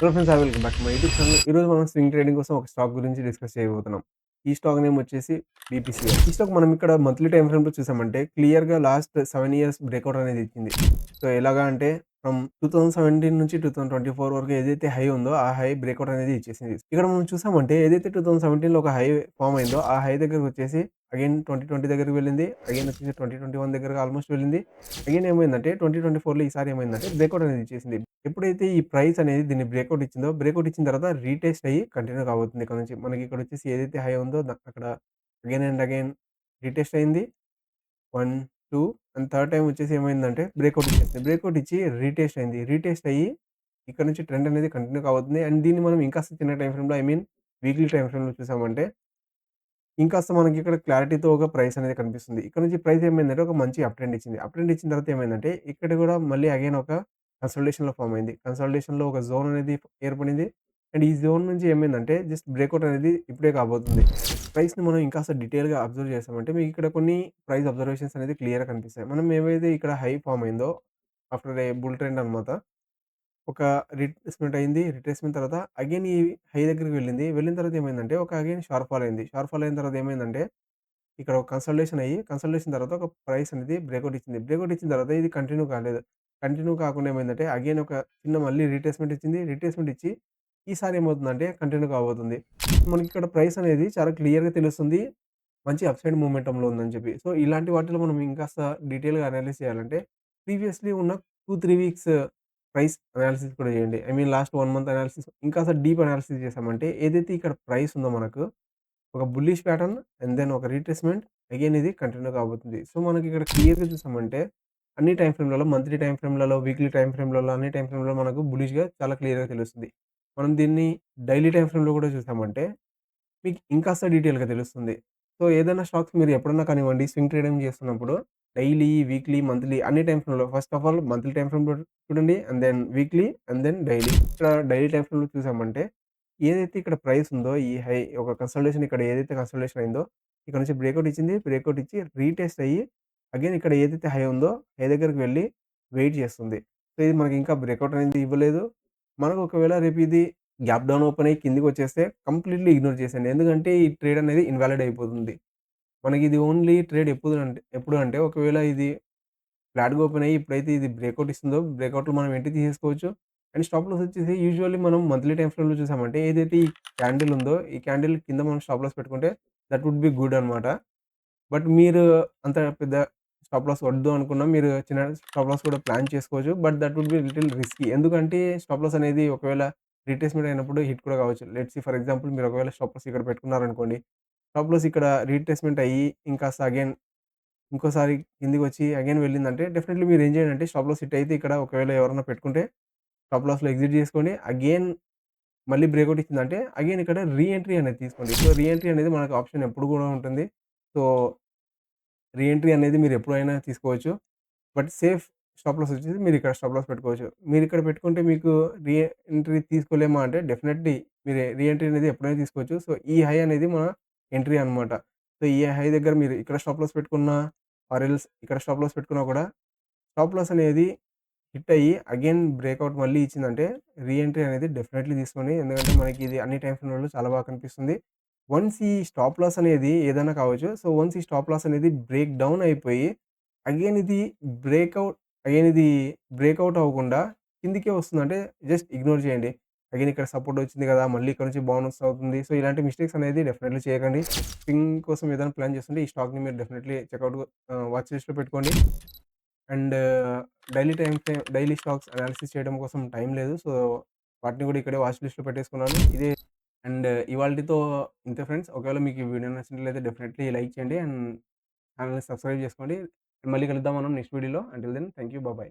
Hello friends hi welcome back my YouTube channel ఈరోజు మనం swing trading కోసం ఒక స్టాక్ గురించి డిస్కస్ చేయబోతున్నాం. ఈ స్టాక్ నేమ్ వచ్చేసి బీపీసీఎల్ ఈ స్టాక్ మనం ఇక్కడ మంత్లీ టైం ఫ్రేమ్లో చూసామంటే క్లియర్గా లాస్ట్ సెవెన్ ఇయర్స్ బ్రేక్అవుట్ అనేది ఇచ్చింది. సో ఎలాగా అంటే ఫ్రమ్ టూ థౌసండ్ సెవెంటీన్ నుంచి టూ థౌసండ్ ట్వంటీ ఫోర్ వరకు ఏదైతే హై ఉందో ఆ హై బ్రేక్అవుట్ అనేది ఇచ్చేసింది. ఇక్కడ మనం చూసామంటే ఏదైతే టూ థౌసండ్ సెవెంటీన్లో ఒక హై ఫామ్ అయిందో ఆ హై దగ్గరకు వచ్చేసి అగైన్ ట్వంటీ ట్వంటీ దగ్గరికి వెళ్ళింది. అగైన్ వచ్చేసి ట్వంటీ ట్వంటీ వన్ దగ్గరకు ఆల్మోస్ట్ వెళ్ళింది. అగైన్ ఏమైందంటే ట్వంటీ ట్వంటీ ఫోర్లో ఈసారి ఏమైందంటే బ్రేక్అవుట్ అనేది ఇచ్చేసింది. ఎప్పుడైతే ఈ ప్రైస్ అనేది దీన్ని బ్రేక్అవుట్ ఇచ్చిందో బ్రేక్అవుట్ ఇచ్చిన తర్వాత రీటెస్ట్ అయ్యి కంటిన్యూ కాబోతుంది ఇక్కడ నుంచి. మనకి ఇక్కడ వచ్చేసి ఏదైతే హై ఉందో అక్కడ అగైన్ అండ్ అగైన్ రీటెస్ట్ అయింది. One two and third time వచ్చేసి ఏమైందంటే బ్రేక్అవుట్ ఇచ్చేసింది. బ్రేక్అవుట్ ఇచ్చి రీటెస్ట్ అయింది. రీటెస్ట్ అయ్యి ఇక్కడ నుంచి ట్రెండ్ అనేది కంటిన్యూ అవుతుంది అండ్ దీన్ని మనం ఇంకా చిన్న టైం ఫ్రేమ్లో ఐ మీన్ వీక్లీ టైం ఫ్రేమ్లో చూసామంటే ఇంకాస్త మనకి ఇక్కడ క్లారిటీతో ఒక ప్రైస్ అనేది కనిపిస్తుంది. ఇక్కడ నుంచి ప్రైస్ ఏమైందంటే ఒక మంచి అప్ ట్రెండ్ ఇచ్చింది. అప్ ట్రెండ్ ఇచ్చిన తర్వాత ఏమైందంటే ఇక్కడ కూడా మళ్ళీ అగైన్ ఒక కన్సల్టేషన్లో ఫామ్ అయింది. కన్సల్టేషన్లో ఒక జోన్ అనేది ఏర్పడింది. అండ్ ఈ జోన్ నుంచి ఏమైందంటే జస్ట్ బ్రేక్అవుట్ అనేది ఇప్పుడే కాబోతుంది. ప్రైస్ని మనం ఇంకాస్త డీటెయిల్గా అబ్జర్వ్ చేస్తామంటే మీకు ఇక్కడ కొన్ని ప్రైస్ అబ్జర్వేషన్స్ అనేది క్లియర్గా కనిపిస్తాయి మనం ఏవైతే ఇక్కడ హై ఫామ్ అయిందో ఆఫ్టర్ ఏ బుల్ ట్రెండ్ అనమాట ఒక రిట్రేస్మెంట్ అయింది. రిట్రేస్మెంట్ తర్వాత అగైన్ ఈ హై దగ్గరికి వెళ్ళింది. వెళ్ళిన తర్వాత ఏమైందంటే ఒక అగైన్ షార్ప్ ఫాల్ అయింది. షార్ప్ ఫాల్ అయిన తర్వాత ఏమైందంటే ఇక్కడ ఒక కన్సల్టేషన్ అయ్యి కన్సల్టేషన్ తర్వాత ఒక ప్రైస్ అనేది బ్రేక్అవుట్ ఇచ్చింది. బ్రేక్అవుట్ ఇచ్చిన తర్వాత ఇది కంటిన్యూ కాలేదు. కంటిన్యూ కాకుండా ఏమైందంటే అగైన్ ఒక చిన్న మళ్ళీ రిట్రేస్మెంట్ ఇచ్చింది. రిట్రేస్మెంట్ ఇచ్చి ఈసారి ఏమవుతుందంటే కంటిన్యూ కాబోతుంది. మనకి ఇక్కడ ప్రైస్ అనేది చాలా క్లియర్‌గా తెలుస్తుంది. మంచి అప్‌సైడ్ మూమెంటంలో ఉందని చెప్పి. సో, ఇలాంటి వాటిలో మనం ఇంకాస్త డీటెయిల్‌గా అనాలిసిస్ చేయాలంటే ప్రీవియస్‌లీ ఉన్న 2, 3 వీక్స్ ప్రైస్ అనాలిసిస్ కూడా చేయండి. I mean last one month analysis ఇంకాస్త డీప్ అనాలిసిస్ చేసామంటే ఏదైతే ఇక్కడ ప్రైస్ ఉందో మనకు ఒక బుల్లిష్ ప్యాటర్న్ అండ్ దెన్ ఒక రీట్రేస్మెంట్ అగైన్ ఇది కంటిన్యూ కాబోతుంది. సో, మనకి ఇక్కడ క్లియర్‌గా చూసామంటే అన్ని టైం ఫ్రేమ్‌లలో మంత్లీ టైం ఫ్రేమ్‌లలో, వీక్లీ టైం ఫ్రేమ్‌లలో అన్ని టైం ఫ్రేమ్‌లలో మనకు బుల్లిష్‌గా చాలా క్లియర్‌గా తెలుస్తుంది. మనం దీన్ని డైలీ టైమ్ ఫ్రేమ్‌లో కూడా చూసామంటే మీకు ఇంకాస్త డీటెయిల్‌గా తెలుస్తుంది. సో, ఏదైనా స్టాక్స్ మీరు ఎప్పుడన్నా కానివ్వండి స్వింగ్ ట్రేడింగ్ చేస్తున్నప్పుడు డైలీ, వీక్లీ, మంత్లీ అన్ని టైమ్ ఫ్రేమ్‌లో first of all monthly time ఫ్రేమ్‌లో చూడండి. And then weekly and then daily. ఇక్కడ డైలీ టైమ్ ఫ్రేమ్‌లో చూసామంటే ఏదైతే ఇక్కడ ప్రైస్ ఉందో ఈ హై ఒక కన్సల్టేషన్ ఇక్కడ ఏదైతే కన్సల్టేషన్ అయిందో ఇక్కడ నుంచి బ్రేక్అవుట్ ఇచ్చింది. బ్రేక్అవుట్ ఇచ్చి రీటెస్ట్ అయ్యి అగైన్ ఇక్కడ ఏదైతే హై ఉందో హై దగ్గరికి వెళ్ళి వెయిట్ చేస్తుంది. సో, ఇది మనకి ఇంకా బ్రేక్అవుట్ అనేది ఇవ్వలేదు. మనకు ఒకవేళ రేపు ఇది గ్యాప్ డౌన్ ఓపెన్ అయ్యి కిందకొచ్చేస్తే కంప్లీట్‌లీ ఇగ్నోర్ చేసేయండి. ఎందుకంటే ఈ ట్రేడ్ అనేది ఇన్‌వాలిడ్ అయిపోతుంది. మనకి ఇది ఓన్లీ ట్రేడ్ ఎప్పుడు అంటే ఎప్పుడు అంటే ఒకవేళ ఇది ఫ్లాట్‌గా ఓపెన్ అయ్యి ఇప్పుడైతే ఇది బ్రేక్అవుట్ ఇస్తుందో బ్రేక్అవుట్‌లో మనం ఎంట్రీ తీసేసుకోవచ్చు. అండ్ స్టాప్ లాస్ వచ్చేసి యూజువల్లీ మనం మంత్లీ టైం ఫ్రేమ్‌లో చూసామంటే ఏదైతే ఈ క్యాండిల్ ఉందో ఈ క్యాండిల్ కింద మనం స్టాప్ లాస్ పెట్టుకుంటే దట్ వుడ్ బి గుడ్ అనమాట. బట్ మీరు అంత పెద్ద స్టాప్ లాస్ వద్దు అనుకున్నా మీరు చిన్న స్టాప్ లాస్ కూడా ప్లాన్ చేసుకోవచ్చు. But that would be little risky. ఎందుకంటే స్టాప్ లాస్ అనేది ఒకవేళ రీట్రేస్మెంట్ అయినప్పుడు హిట్ కూడా కావచ్చు. లెట్స్ ఫర్ ఎగ్జాంపుల్ మీరు ఒకవేళ స్టాప్ లాస్ ఇక్కడ పెట్టుకున్నారనుకోండి. స్టాప్ లాస్ ఇక్కడ రీట్రేస్మెంట్ అయ్యి ఇంకా అగైన్ ఇంకోసారి కిందికి వచ్చి అగైన్ వెళ్ళిందంటే డెఫినెట్‌లీ మీరు ఏం చేయాలంటే స్టాప్ లాస్ హిట్ అయితే ఇక్కడ ఒకవేళ ఎవరైనా పెట్టుకుంటే స్టాప్ లాస్‌లో ఎగ్జిట్ చేసుకోండి. అగైన్ మళ్ళీ బ్రేక్అవుట్ ఇచ్చిందంటే అగైన్ ఇక్కడ రీ ఎంట్రీ అనేది తీసుకోండి. సో, రీఎంట్రీ అనేది మనకు ఆప్షన్ ఎప్పుడు కూడా ఉంటుంది. సో, రీ ఎంట్రీ అనేది మీరు ఎప్పుడైనా తీసుకోవచ్చు. బట్ సేఫ్ స్టాప్ లాస్ వచ్చేసి మీరు ఇక్కడ స్టాప్ లాస్ పెట్టుకోవచ్చు. మీరు ఇక్కడ పెట్టుకుంటే మీకు రీ ఎంట్రీ తీసుకోలేమా అంటే డెఫినెట్‌లీ మీరు రీ ఎంట్రీ అనేది ఎప్పుడైనా తీసుకోవచ్చు. సో, ఈ హై అనేది మన ఎంట్రీ అనమాట. సో, ఈ హై దగ్గర మీరు ఇక్కడ స్టాప్ లాస్ పెట్టుకున్నా ఆర్ ఎల్స్ ఇక్కడ స్టాప్ లాస్ పెట్టుకున్నా కూడా స్టాప్ లాస్ అనేది హిట్ అయ్యి అగైన్ బ్రేక్అవుట్ మళ్ళీ ఇచ్చిందంటే రీ ఎంట్రీ అనేది డెఫినెట్‌లీ తీసుకోండి. ఎందుకంటే మనకి ఇది అన్ని టైమ్ ఫ్రేమ్‌లలో చాలా బాగా కనిపిస్తుంది. వన్స్ ఈ స్టాప్ లాస్ అనేది ఏదైనా కావచ్చు. సో, వన్స్ ఈ స్టాప్ లాస్ అనేది బ్రేక్ డౌన్ అయిపోయి అగైన్ ఇది బ్రేక్అవుట్ అగైన్ ఇది బ్రేక్అవుట్ అవ్వకుండా కిందికే వస్తుందంటే జస్ట్ ఇగ్నోర్ చేయండి. అగైన్ ఇక్కడ సపోర్ట్ వచ్చింది కదా! మళ్ళీ ఇక్కడ నుంచి బౌన్స్ అవుతుంది. సో, ఇలాంటి మిస్టేక్స్ అనేది డెఫినెట్‌లీ చేయకండి. స్వింగ్ కోసం ఏదైనా ప్లాన్ చేస్తుంటే ఈ స్టాక్‌ని మీరు డెఫినెట్‌లీ చెక్అవుట్ వాచ్ లిస్ట్‌లో పెట్టుకోండి. And daily time daily stocks analysis చేయడం కోసం టైం లేదు. సో, వాటిని కూడా ఇక్కడే వాచ్ లిస్ట్‌లో పెట్టేసుకున్నాను. ఇదే అండ్ ఇవాల్టితో ఇంతే ఫ్రెండ్స్. ఒకవేళ మీకు ఈ వీడియో నచ్చినట్లయితే డెఫినెట్‌లీ లైక్ చేయండి. అండ్ ఛానెల్‌ని సబ్స్క్రైబ్ చేసుకోండి. మళ్ళీ కలుద్దాం మనం నెక్స్ట్ వీడియోలో. Until then thank you. Bye bye.